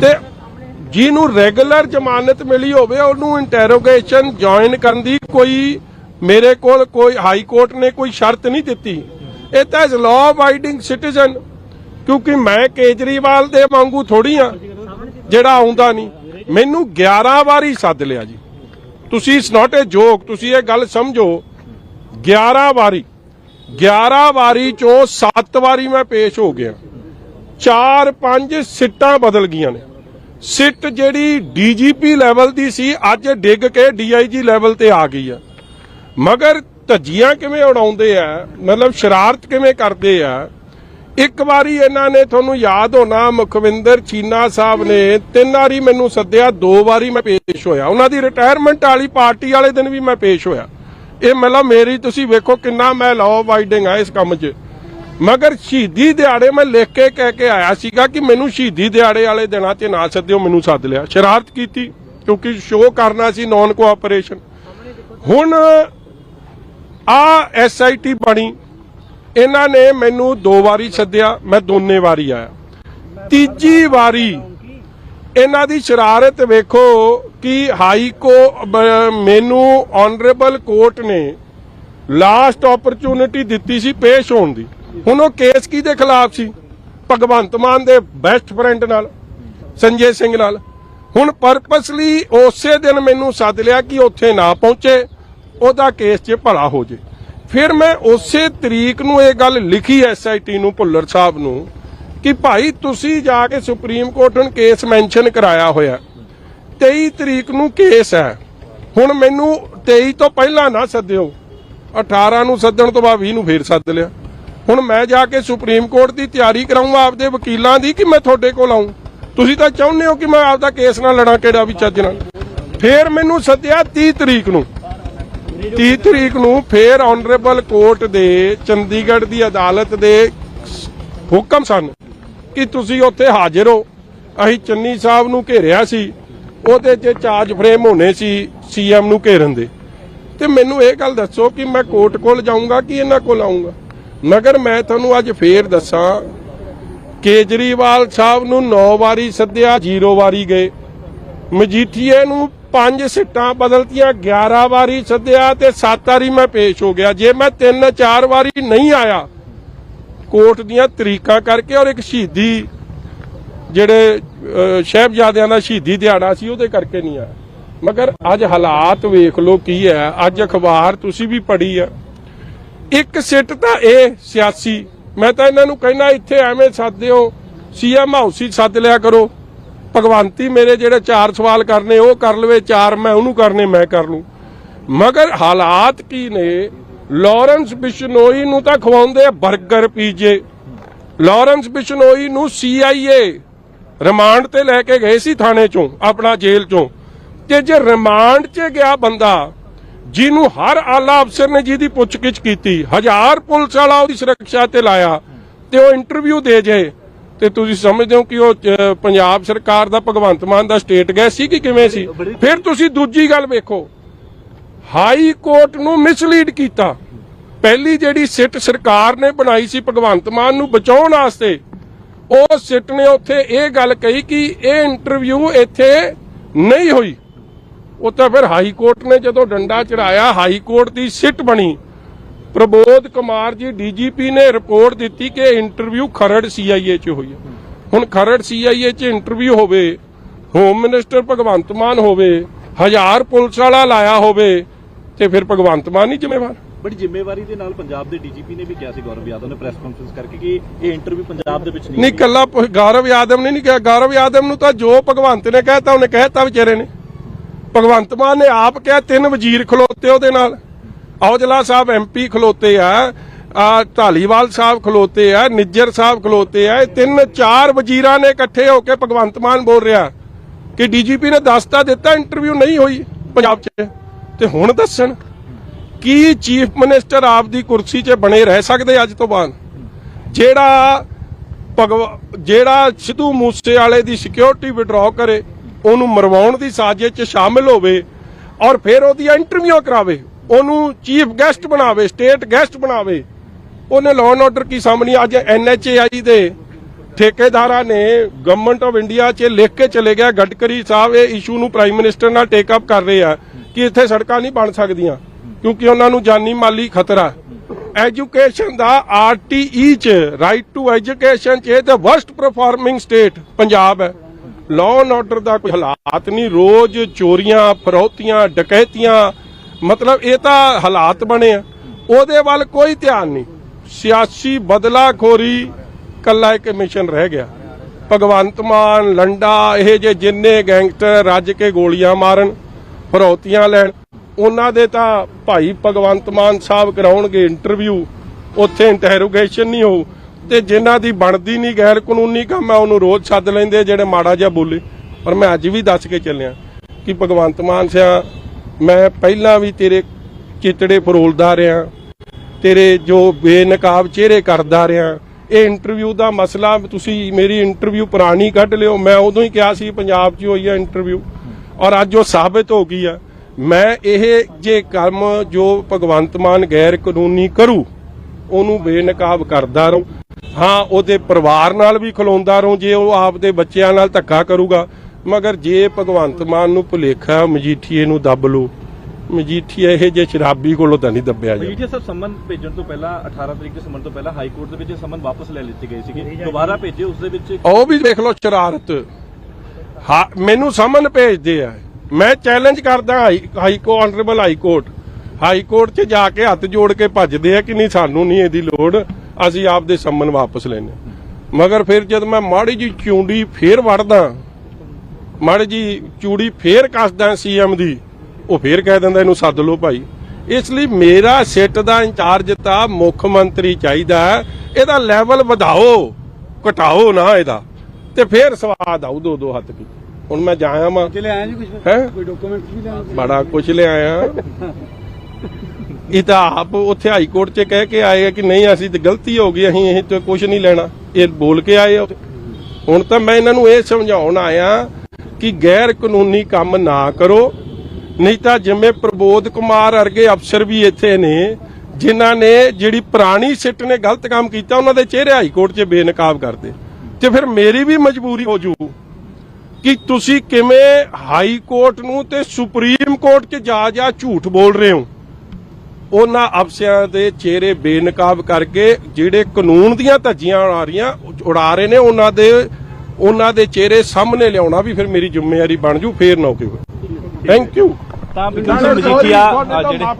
ਤੇ ਜਿਹਨੂੰ ਰੈਗੂਲਰ ਜ਼ਮਾਨਤ ਮਿਲੀ ਹੋਵੇ, ਉਹਨੂੰ ਇੰਟਰੋਗੇਸ਼ਨ ਜੁਆਇਨ ਕਰਨ ਦੀ ਕੋਈ ਮੇਰੇ ਕੋਲ ਕੋਈ ਹਾਈ ਕੋਰਟ ਨੇ ਕੋਈ ਸ਼ਰਤ ਨਹੀਂ ਦਿੱਤੀ। ਇਹ ਤਾਂ ਇਸ ਲਾਅ ਅਬਾਈਡਿੰਗ ਸਿਟੀਜ਼ਨ ਕਿਉਂਕਿ ਮੈਂ ਕੇਜਰੀਵਾਲ ਦੇ ਵਾਂਗੂ ਥੋੜੀ ਆ ਜਿਹੜਾ ਆਉਂਦਾ ਨਹੀਂ। ਮੈਨੂੰ 11 ਵਾਰੀ ਸੱਦ ਲਿਆ ਜੀ। ਤੁਸੀਂ ਇਟਸ ਨਾਟ ਅ ਜੋਕ ਤੁਸੀਂ ਇਹ ਗੱਲ ਸਮਝੋ। 11 ਵਾਰੀ 11 ਵਾਰੀ ਚੋਂ 7 ਵਾਰੀ ਮੈਂ ਪੇਸ਼ ਹੋ ਗਿਆ। 4 5 ਸਿੱਟਾਂ ਬਦਲ ਗਈਆਂ ਨੇ। ਸਿੱਟ ਜਿਹੜੀ ਡੀਜੀਪੀ ਲੈਵਲ ਦੀ ਸੀ, ਅੱਜ ਡਿੱਗ ਕੇ ਡੀਆਈਜੀ ਲੈਵਲ ਤੇ ਆ ਗਈ ਆ। ਮਗਰ ਧੱਜੀਆਂ ਕਿਵੇਂ ਉਡਾਉਂਦੇ ਆ, ਮਤਲਬ ਸ਼ਰਾਰਤ ਕਿਵੇਂ ਕਰਦੇ ਆ, ਇੱਕ ਵਾਰੀ ਇਹਨਾਂ ਨੇ ਤੁਹਾਨੂੰ ਯਾਦ ਹੋਣਾ, ਮੁਖਵਿੰਦਰ ਚੀਨਾ ਸਾਹਿਬ ਨੇ ਤਿੰਨ ਵਾਰੀ ਮੈਨੂੰ ਸੱਦਿਆ, ਦੋ ਵਾਰੀ ਮੈਂ ਪੇਸ਼ ਹੋਇਆ। ਉਹਨਾਂ ਦੀ ਰਿਟਾਇਰਮੈਂਟ ਵਾਲੀ ਪਾਰਟੀ ਵਾਲੇ ਦਿਨ ਵੀ ਮੈਂ ਪੇਸ਼ ਹੋਇਆ। ਇਹ ਮਤਲਬ ਮੇਰੀ ਤੁਸੀਂ ਵੇਖੋ ਕਿੰਨਾ ਮੈਂ ਲਾਅ ਅਬਾਈਡਿੰਗ ਆ ਇਸ ਕੰਮ 'ਚ। ਮਗਰ ਸ਼ਹੀਦੀ ਦਿਹਾੜੇ ਮੈਂ ਲਿਖ ਕੇ ਕਹਿ ਕੇ ਆਇਆ ਸੀਗਾ ਕਿ ਮੈਨੂੰ ਸ਼ਹੀਦੀ ਦਿਹਾੜੇ ਵਾਲੇ ਦਿਨਾਂ 'ਚ ਨਾ ਸੱਦਿਓ, ਮੈਨੂੰ ਸੱਦ ਲਿਆ। ਸ਼ਰਾਰਤ ਕੀਤੀ, ਕਿਉਂਕਿ ਸ਼ੋਅ ਕਰਨਾ ਸੀ ਨਾਨ ਕੋਆਪਰੇਸ਼ਨ ਹੁਣ ਆ ਐਸਆਈਟੀ ਬਣੀ। ਇਹਨਾਂ ਨੇ ਮੈਨੂੰ ਦੋ ਵਾਰੀ ਸੱਦਿਆ, ਮੈਂ ਦੋਨੇ ਵਾਰੀ ਆਇਆ। ਤੀਜੀ ਵਾਰੀ ਇਹਨਾਂ ਦੀ ਸ਼ਰਾਰਤ ਵੇਖੋ ਕਿ ਹਾਈ ਕੋ ਮੈਨੂੰ ਆਨਰੇਬਲ ਕੋਰਟ ਨੇ ਲਾਸਟ ਓਪਰਚੁਨਿਟੀ ਦਿੱਤੀ ਸੀ ਪੇਸ਼ ਹੋਣ ਦੀ। ਹੁਣ ਉਹ ਕੇਸ ਕਿਹਦੇ ਖਿਲਾਫ ਸੀ? ਭਗਵੰਤ ਮਾਨ ਦੇ ਬੈਸਟ ਫਰੈਂਡ ਨਾਲ, ਸੰਜੇ ਸਿੰਘ ਨਾਲ। ਹੁਣ ਪਰਪਸਲੀ ਉਸੇ ਦਿਨ ਮੈਨੂੰ ਸੱਦ ਲਿਆ ਕਿ ਉੱਥੇ ਨਾ ਪਹੁੰਚੇ, ਉਹਦਾ ਕੇਸ 'ਚ ਭਲਾ ਹੋ ਜੇ। ਫਿਰ ਮੈਂ ਉਸੇ ਤਰੀਕ ਨੂੰ ਇਹ ਗੱਲ ਲਿਖੀ ਐਸਆਈਟੀ ਨੂੰ, ਭੁੱਲਰ ਸਾਹਿਬ ਨੂੰ, ਕਿ ਭਾਈ ਤੁਸੀਂ ਜਾ ਕੇ ਸੁਪਰੀਮ ਕੋਰਟ ਨੂੰ ਕੇਸ ਮੈਂਸ਼ਨ ਕਰਾਇਆ ਹੋਇਆ। 23 ਤਰੀਕ ਨੂੰ ਕੇਸ ਹੈ। ਹੁਣ ਮੈਨੂੰ 23 ਤੋਂ ਪਹਿਲਾਂ ਨਾ ਸੱਦਿਓ। 18 ਨੂੰ ਸੱਦਣ ਤੋਂ ਬਾਅਦ 20 ਨੂੰ ਫੇਰ ਸੱਦ ਲਿਆ। ਹੁਣ ਮੈਂ ਜਾ ਕੇ ਸੁਪਰੀਮ ਕੋਰਟ ਦੀ ਤਿਆਰੀ ਕਰਾਉਂਗਾ ਆਪਦੇ ਵਕੀਲਾਂ ਦੀ ਕਿ ਮੈਂ ਤੁਹਾਡੇ ਕੋਲ ਆਉਂ ਤੁਸੀਂ ਤਾਂ ਚਾਹੁੰਦੇ ਹੋ ਕਿ ਮੈਂ ਆਪਦਾ ਕੇਸ ਨਾਲ ਲੜਾਂ ਕਿਹੜਾ ਵੀ ਚੱਜ ਨਾਲ। ਫੇਰ ਮੈਨੂੰ ਸੱਦਿਆ 30 ਤਰੀਕ ਨੂੰ। 30 ਤਰੀਕ ਨੂੰ ਫੇਰ ਆਨਰੇਬਲ ਕੋਰਟ ਦੇ, ਚੰਡੀਗੜ੍ਹ ਦੀ ਅਦਾਲਤ ਦੇ ਹੁਕਮ ਸਨ ਕਿ ਤੁਸੀਂ ਉੱਥੇ ਹਾਜ਼ਰ ਹੋ। ਅਸੀਂ ਚੰਨੀ ਸਾਹਿਬ ਨੂੰ ਘੇਰਿਆ ਸੀ। ਉਹਦੇ 'ਚ ਚਾਰਜ ਫਰੇਮ ਹੋਣੇ ਸੀ ਸੀਐਮ ਨੂੰ ਘੇਰਨ ਦੇ। ਤੇ ਮੈਨੂੰ ਇਹ ਗੱਲ ਦੱਸੋ ਕਿ ਮੈਂ ਕੋਰਟ ਕੋਲ ਜਾਊਂਗਾ ਕਿ ਇਹਨਾਂ ਕੋਲ ਆਊਂਗਾ? ਮਗਰ ਮੈਂ ਤੁਹਾਨੂੰ ਅੱਜ ਫੇਰ ਦੱਸਾਂ ਕੇਜਰੀਵਾਲ ਸਾਹਿਬ ਨੂੰ 9 ਵਾਰੀ ਸੱਦਿਆ 0 ਵਾਰੀ ਗਏ। ਮਜੀਠੀਏ ਨੂੰ ਪੰਜ ਸਿੱਟਾਂ ਬਦਲਤੀਆਂ 11 ਵਾਰੀ ਸੱਦਿਆ ਤੇ 7 ਵਾਰੀ ਮੈਂ ਪੇਸ਼ ਹੋ ਗਿਆ। ਜੇ ਮੈਂ ਤਿੰਨ ਚਾਰ ਵਾਰੀ ਨਹੀਂ ਆਇਆ ਕੋਰਟ ਦੀਆਂ ਤਰੀਕਾਂ ਕਰਕੇ ਔਰ ਇੱਕ ਸ਼ਹੀਦੀ ਜਿਹੜੇ ਅਹ, ਸਾਹਿਬਜ਼ਾਦਿਆਂ ਦਾ ਸ਼ਹੀਦੀ ਦਿਹਾੜਾ ਸੀ ਉਹਦੇ ਕਰਕੇ ਨਹੀਂ ਆਇਆ। ਮਗਰ ਅੱਜ ਹਾਲਾਤ ਵੇਖ ਲਓ ਕੀ ਹੈ ਅੱਜ ਅਖਬਾਰ ਤੁਸੀਂ ਵੀ ਪੜ੍ਹੀ ਆ ਇੱਕ ਸਿੱਟ ਤਾਂ ਇਹ ਸਿਆਸੀ। ਮੈਂ ਤਾਂ ਇਹਨਾਂ ਨੂੰ ਕਹਿਣਾ ਇੱਥੇ ਐਵੇਂ ਸੱਦਦੇ ਹੋ ਸੀਐਮ ਹਾਊਸ ਸੱਦ ਲਿਆ ਕਰੋ। ਭਗਵੰਤੀ ਮੇਰੇ ਜਿਹੜੇ ਚਾਰ ਸਵਾਲ ਕਰਨੇ, ਉਹ ਕਰ ਲਵੇ, ਚਾਰ ਮੈਂ ਉਹਨੂੰ ਕਰਨੇ, ਮੈਂ ਕਰ ਲੂੰ। ਮਗਰ ਹਾਲਾਤ ਕੀ ਨੇ? ਲਾਰੈਂਸ ਬਿਸ਼ਨੋਈ ਨੂੰ ਤਾਂ ਖਵਾਉਂਦੇ ਆ 버ਗਰ ਪੀਜੇ। ਲਾਰੈਂਸ ਬਿਸ਼ਨੋਈ ਨੂੰ ਸੀਆਈਏ ਰਿਮਾਂਡ ਤੇ ਲੈ ਕੇ ਗਏ ਸੀ ਥਾਣੇ ਚੋਂ, ਆਪਣਾ ਜੇਲ੍ਹ ਚੋਂ। ਤੇ ਜੇ ਰਿਮਾਂਡ 'ਚ ਗਿਆ ਬੰਦਾ ਜਿਹਨੂੰ ਹਰ ਆਲਾ ਅਫਸਰ ਨੇ ਜਿਹਦੀ ਪੁੱਛਗਿੱਛ ਕੀਤੀ, ਹਜ਼ਾਰ ਪੁਲਿਸ ਵਾਲਾ ਉਹਦੀ ਸੁਰੱਖਿਆ ਤੇ ਲਾਇਆ ਤੇ ਉਹ ਇੰਟਰਵਿਊ ਦੇ ਜੇ ਤੇ ਤੁਸੀਂ ਸਮਝਦੇ ਹੋ ਕਿ ਉਹ ਪੰਜਾਬ ਸਰਕਾਰ ਦਾ ਭਗਵੰਤ ਮਾਨ ਦਾ ਸਟੇਟ ਗਏ ਸੀ ਕਿ ਕਿਵੇਂ ਸੀ? ਫਿਰ ਤੁਸੀਂ ਦੂਜੀ ਗੱਲ ਵੇਖੋ। ਹਾਈ ਕੋਰਟ ਨੂੰ ਮਿਸਲੀਡ ਕੀਤਾ। ਪਹਿਲੀ ਜਿਹੜੀ ਸਿੱਟ ਸਰਕਾਰ ਨੇ ਬਣਾਈ ਸੀ ਭਗਵੰਤ ਮਾਨ ਨੂੰ ਬਚਾਉਣ ਵਾਸਤੇ, ਉਹ ਸਿੱਟ ਨੇ ਉੱਥੇ ਇਹ ਗੱਲ ਕਹੀ ਕਿ ਇਹ ਇੰਟਰਵਿਊ ਇੱਥੇ ਨਹੀਂ ਹੋਈ। ਤਾਂ ਫਿਰ ਹਾਈ ਕੋਰਟ ਨੇ ਜਦੋਂ ਡੰਡਾ ਚੜਾਇਆ ਹਾਈ ਕੋਰਟ ਦੀ ਸਿੱਟ ਬਣੀ। ਪ੍ਰਬੋਧ ਕੁਮਾਰ ਜੀ ਡੀਜੀਪੀ ਨੇ ਰਿਪੋਰਟ ਦਿੱਤੀ ਕਿ ਇੰਟਰਵਿਊ ਖਰੜ ਸੀਆਈਏ 'ਚ ਹੋਈ ਹੈ। ਹੁਣ ਖਰੜ ਸੀਆਈਏ 'ਚ ਇੰਟਰਵਿਊ ਹੋਵੇ ਹੋਮ ਮਿਨਿਸਟਰ ਭਗਵੰਤ ਮਾਨ ਹੋਵੇ ਹਜ਼ਾਰ ਪੁਲਿਸ ਵਾਲਾ ਲਾਇਆ ਹੋਵੇ ਤੇ ਫਿਰ ਭਗਵੰਤ ਮਾਨ ਨਹੀਂ ਜ਼ਿੰਮੇਵਾਰ। ਬੜੀ ਜ਼ਿੰਮੇਵਾਰੀ ਦੇ ਨਾਲ ਪੰਜਾਬ ਦੇ ਡੀਜੀਪੀ ਨੇ ਵੀ ਕਿਹਾ ਸੀ ਗੌਰਵ ਯਾਦਵ ਨੇ ਪ੍ਰੈਸ ਕਾਨਫਰੰਸ ਕਰਕੇ ਕਿ ਇਹ ਇੰਟਰਵਿਊ ਪੰਜਾਬ ਦੇ ਵਿੱਚ ਨਹੀਂ ਨਹੀਂ ਕੱਲਾ ਗੌਰਵ ਯਾਦਵ ਨੇ ਨਹੀਂ ਕਿਹਾ। ਗੌਰਵ ਯਾਦਵ ਨੂੰ ਤਾਂ ਜੋ ਭਗਵੰਤ ਨੇ ਕਹਿਤਾ ਉਹਨੇ ਕਹਿਤਾ ਵਿਚਾਰੇ ਨੇ। ਭਗਵੰਤ ਮਾਨ ਨੇ ਆਪ ਕਿਹਾ ਤਿੰਨ ਵਜ਼ੀਰ ਖਲੋਤੇ ਉਹਦੇ ਨਾਲ। ਔਜਲਾ ਸਾਹਿਬ ਐਮਪੀ ਖਲੋਤੇ ਆ ਆ ਢਾਲੀਵਾਲ ਸਾਹਿਬ ਖਲੋਤੇ ਆ, ਨਿੱਜਰ ਸਾਹਿਬ ਖਲੋਤੇ ਆ। ਇਹ ਤਿੰਨ ਚਾਰ ਵਜ਼ੀਰਾਂ ਨੇ ਇਕੱਠੇ ਹੋ ਕੇ ਭਗਵੰਤ ਮਾਨ ਬੋਲ ਰਿਹਾ ਕਿ ਡੀਜੀਪੀ ਨੇ ਦੱਸਤਾ ਦਿੱਤਾ, ਇੰਟਰਵਿਊ ਨਹੀਂ ਹੋਈ ਪੰਜਾਬ 'ਚ। ਤੇ ਹੁਣ ਦੱਸਣ ਕੀ ਚੀਫ ਮਿਨਿਸਟਰ ਆਪ ਦੀ ਕੁਰਸੀ 'ਚ ਬਣੇ ਰਹਿ ਸਕਦੇ ਅੱਜ ਤੋਂ ਬਾਅਦ? ਜਿਹੜਾ ਭਗਵ, ਜਿਹੜਾ ਸਿੱਧੂ ਮੂਸੇ ਵਾਲੇ ਦੀ ਸਿਕਿਉਰਿਟੀ ਵਿਡਰਾਅ ਕਰੇ ਉਹਨੂੰ ਮਰਵਾਉਣ ਦੀ ਸਾਜ਼ਿਸ਼ 'ਚ ਸ਼ਾਮਿਲ ਹੋਵੇ ਔਰ ਫਿਰ ਉਹਦੀਆਂ ਇੰਟਰਵਿਊ ਕਰਾਵੇ, ਉਹਨੂੰ ਚੀਫ ਗੈਸਟ ਬਣਾਵੇ, ਸਟੇਟ ਗੈਸਟ ਬਣਾਵੇ, ਉਹਨੇ ਲਾਅ ਐਂਡ ਆਰਡਰ ਕੀ ਸਾਹਮਣੇ ਅੱਜ ਐਨਐਚਏਆਈ ਦੇ ਠੇਕੇਦਾਰਾਂ ਨੇ ਗਵਰਨਮੈਂਟ ਆਫ ਇੰਡੀਆ 'ਚ ਲਿਖ ਕੇ ਚਲੇ ਗਿਆ, ਗਡਕਰੀ ਸਾਹਿਬ ਇਹ ਇਸ਼ੂ ਨੂੰ ਪ੍ਰਾਈਮ ਮਿਨਿਸਟਰ ਨਾਲ ਟੇਕ ਅਪ ਕਰ ਰਹੇ ਆ ਕਿ ਇੱਥੇ ਸੜਕਾਂ ਨਹੀਂ ਬਣ ਸਕਦੀਆਂ, ਕਿਉਂਕਿ ਉਹਨਾਂ ਨੂੰ ਜਾਨੀ ਮਾਲੀ ਖਤਰਾ। ਐਜੂਕੇਸ਼ਨ ਦਾ ਆਰਟੀਈ ਚ ਰਾਈਟ ਟੂ ਐਜੂਕੇਸ਼ਨ ਚ, ਇਹ ਤਾਂ ਵਰਸਟ ਪਰਫਾਰਮਿੰਗ ਸਟੇਟ ਪੰਜਾਬ ਹੈ। ਲਾਅ ਐਂਡ ਆਰਡਰ ਦਾ ਕੋਈ ਹਾਲਾਤ ਨਹੀਂ, ਰੋਜ਼ ਚੋਰੀਆਂ, ਫਰੋਤੀਆਂ, ਡਕੈਤੀਆਂ, ਮਤਲਬ ਇਹ ਤਾਂ ਹਾਲਾਤ ਬਣੇ ਆ। ਉਹਦੇ ਵੱਲ ਕੋਈ ਧਿਆਨ ਨਹੀਂ। ਸਿਆਸੀ ਬਦਲਾਖੋਰੀ ਕੱਲਾ ਇੱਕ ਮਿਸ਼ਨ ਰਹਿ ਗਿਆ। ਭਗਵੰਤ ਮਾਨ, ਲੰਡਾ, ਇਹ ਜੇ ਜਿੰਨੇ ਗੈਂਗਸਟਰ ਰੱਜ ਕੇ ਗੋਲੀਆਂ ਮਾਰਨ, ਫਰੋਤੀਆਂ ਲੈਣ, ਉਹਨਾਂ ਦੇ ਤਾਂ ਭਾਈ ਭਗਵੰਤ ਮਾਨ ਸਾਹਿਬ ਕਰਾਉਣਗੇ ਇੰਟਰਵਿਊ ਉੱਥੇ ਇੰਟਰੋਗੇਸ਼ਨ ਨਹੀਂ ਹੋਊ। ਤੇ ਜਿਨ੍ਹਾਂ ਦੀ ਬਣਦੀ ਨਹੀਂ ਗੈਰ ਕਾਨੂੰਨੀ ਕੰਮ ਹੈ ਉਹਨੂੰ ਰੋਜ਼ ਛੱਡ ਲੈਂਦੇ ਜਿਹੜੇ ਮਾੜਾ ਜਿਹਾ ਬੋਲੇ। ਪਰ ਮੈਂ ਅੱਜ ਵੀ ਦੱਸ ਕੇ ਚੱਲਿਆ ਕਿ ਭਗਵੰਤ ਮਾਨ ਸਿਆ, ਮੈਂ ਪਹਿਲਾਂ ਵੀ ਤੇਰੇ ਚਿਤੜੇ ਫਰੋਲਦਾ ਰਿਹਾ, ਤੇਰੇ ਜੋ ਬੇਨਕਾਬ ਚਿਹਰੇ ਕਰਦਾ ਰਿਹਾ। ਇਹ ਇੰਟਰਵਿਊ ਦਾ ਮਸਲਾ, ਤੁਸੀਂ ਮੇਰੀ ਇੰਟਰਵਿਊ ਪੁਰਾਣੀ ਕੱਢ ਲਿਓ। ਮੈਂ ਉਦੋਂ ਹੀ ਕਿਹਾ ਸੀ, ਪੰਜਾਬ 'ਚ ਹੋਈ ਹੈ ਇੰਟਰਵਿਊ ਔਰ ਅੱਜ ਉਹ ਸਾਬਤ ਹੋ ਗਈ ਆ। ਮੈਂ ਇਹ ਜੇ ਕੰਮ ਜੋ ਭਗਵੰਤ ਮਾਨ ਗੈਰ ਕਾਨੂੰਨੀ ਕਰੂ, ਉਹਨੂੰ ਬੇਨਕਾਬ ਕਰਦਾ ਰਹੂੰ। ਹਾਂ ਉਹਦੇ ਪਰਿਵਾਰ ਨਾਲ ਵੀ ਖਲੋਂਦਾ ਰਹੂੰ ਜੇ ਉਹ ਆਪਦੇ ਬੱਚਿਆਂ ਨਾਲ ਧੱਕਾ ਕਰੂਗਾ। ਮਗਰ ਜੇ ਭਗਵੰਤ ਮਾਨ ਨੂੰ ਭੁਲੇਖਾ ਮਜੀਠੀਏ ਨੂੰ ਦੱਬ ਲਓ ਮਜੀਠੀਆ ਇਹ ਜੇ ਸ਼ਰਾਬੀ ਕੋਲੋਂ ਤਾਂ ਨਹੀਂ ਦੱਬਿਆ ਜਾ ਮਜੀਠੀਆ ਸਾਹਿਬ ਸੰਮਨ ਭੇਜਣ ਤੋਂ ਪਹਿਲਾਂ 18 ਤਰੀਕ ਦੇ ਸੰਮਨ ਤੋਂ ਪਹਿਲਾਂ ਹਾਈ ਕੋਰਟ ਦੇ ਵਿੱਚ ਇਹ ਸੰਮਨ ਵਾਪਸ ਲੈ ਲਿੱਤੇ ਗਏ ਸੀਗੇ। ਦੁਬਾਰਾ ਭੇਜੇ ਉਸ ਦੇ ਵਿੱਚ ਉਹ ਵੀ ਦੇਖ ਲਓ ਸ਼ਰਾਰਤ। ਹਾਂ ਮੈਨੂੰ ਸਮਨ ਭੇਜਦੇ ਆ। ਮੈਂ ਚੈਲੰਜ ਕਰਦਾ ਹਾਈ ਹਾਈ ਕੋ honourable high court. High court 'ਚ ਜਾ ਕੇ ਹੱਥ ਜੋੜ ਕੇ ਭੱਜਦੇ ਆ ਕਿ ਨਹੀਂ ਸਾਨੂੰ ਨਹੀਂ ਇਹਦੀ ਲੋੜ। ਅਸੀਂ ਆਪਦੇ ਸੰਮਨ ਵਾਪਸ ਲੈਣੇ ਮਗਰ ਫਿਰ ਜਦ ਮੈਂ ਮਾੜੀ ਜੀ ਚੂੰਡੀ ਫੇਰ ਵੜਦਾ ਮਾੜੀ ਜੀ ਚੂੜੀ ਫੇਰ ਕੱਸਦਾ ਸੀਐਮ ਦੀ ਉਹ ਫੇਰ ਕਹਿ ਦਿੰਦਾ ਇਹਨੂੰ ਸੱਦ ਲਓ ਭਾਈ। ਇਸ ਲਈ ਮੇਰਾ ਸਿੱਟ ਦਾ ਇੰਚਾਰਜ ਤਾਂ ਮੁੱਖ ਮੰਤਰੀ ਚਾਹੀਦਾ। ਇਹਦਾ ਲੈਵਲ ਵਧਾਓ ਘਟਾਓ ਨਾ ਇਹਦਾ। ਤੇ ਫੇਰ ਸਵਾਦ ਆਉ ਦੋ ਦੋ ਹੱਥ ਕੀ ਹੁਣ ਮੈਂ ਜਾਇਆ ਮਾ ਕੁਝ ਹੈ? ਕੋਈ ਡਾਕੂਮੈਂਟ ਵੀ ਲਿਆਏ ਬੜਾ ਕੁਛ ਲਿਆਇਆ ਇਹ ਤਾਂ ਆਪ ਉੱਥੇ ਹਾਈ ਕੋਰਟ 'ਚ ਕਹਿ ਕੇ ਆਏ ਆ ਕਿ ਨਹੀਂ, ਅਸੀਂ ਤੇ ਗਲਤੀ ਹੋ ਗਈ, ਅਸੀਂ ਇਹ ਤੇ ਕੁਝ ਨਹੀਂ ਲੈਣਾ। ਇਹ ਬੋਲ ਕੇ ਆਏ ਆ ਹੁਣ ਤਾਂ ਮੈਂ ਇਹਨਾਂ ਨੂੰ ਇਹ ਸਮਝਾਉਣ ਆਇਆ ਕਿ ਗੈਰ ਕਾਨੂੰਨੀ ਕੰਮ ਨਾ ਕਰੋ, ਨਹੀਂ ਤਾਂ ਜਿਵੇਂ ਪ੍ਰਬੋਧ ਕੁਮਾਰ ਵਰਗੇ ਅਫਸਰ ਵੀ ਇੱਥੇ ਨੇ, ਜਿਨ੍ਹਾਂ ਨੇ ਜਿਹੜੀ ਪੁਰਾਣੀ ਸਿੱਟ ਨੇ ਗਲਤ ਕੰਮ ਕੀਤਾ, ਉਹਨਾਂ ਦੇ ਚਿਹਰੇ ਹਾਈ ਕੋਰਟ 'ਚ ਬੇਨਕਾਬ ਕਰਦੇ। ਤੇ ਫਿਰ ਮੇਰੀ ਵੀ ਮਜਬੂਰੀ ਹੋ ਜੂ ਕਿ ਤੁਸੀਂ ਕਿਵੇਂ ਹਾਈ ਕੋਰਟ ਨੂੰ ਤੇ ਸੁਪਰੀਮ ਕੋਰਟ 'ਚ ਜਾ ਜਾ ਝੂਠ ਬੋਲ ਰਹੇ ਹੋ। ਉਹਨਾਂ ਅਫਸਰਾਂ ਦੇ ਚਿਹਰੇ ਬੇਨਕਾਬ ਕਰਕੇ ਜਿਹੜੇ ਕਾਨੂੰਨ ਦੀਆਂ ਧੱਜੀਆਂ ਉਡਾ ਰਹੀਆਂ ਉਡਾ ਰਹੇ ਨੇ ਉਹਨਾਂ ਦੇ ਉਹਨਾਂ ਦੇ ਚਿਹਰੇ ਸਾਹਮਣੇ ਲਿਆਉਣਾ ਵੀ ਫਿਰ ਮੇਰੀ ਜ਼ਿੰਮੇਵਾਰੀ ਬਣ ਜੂ ਫੇਰ ਨਾ ਕੋਈ ਥੈਂਕ ਯੂ ਤਾਂ ਬਿਲਕੁਲ ਮਜੀਠੀਆ ਜਿਹੜੇ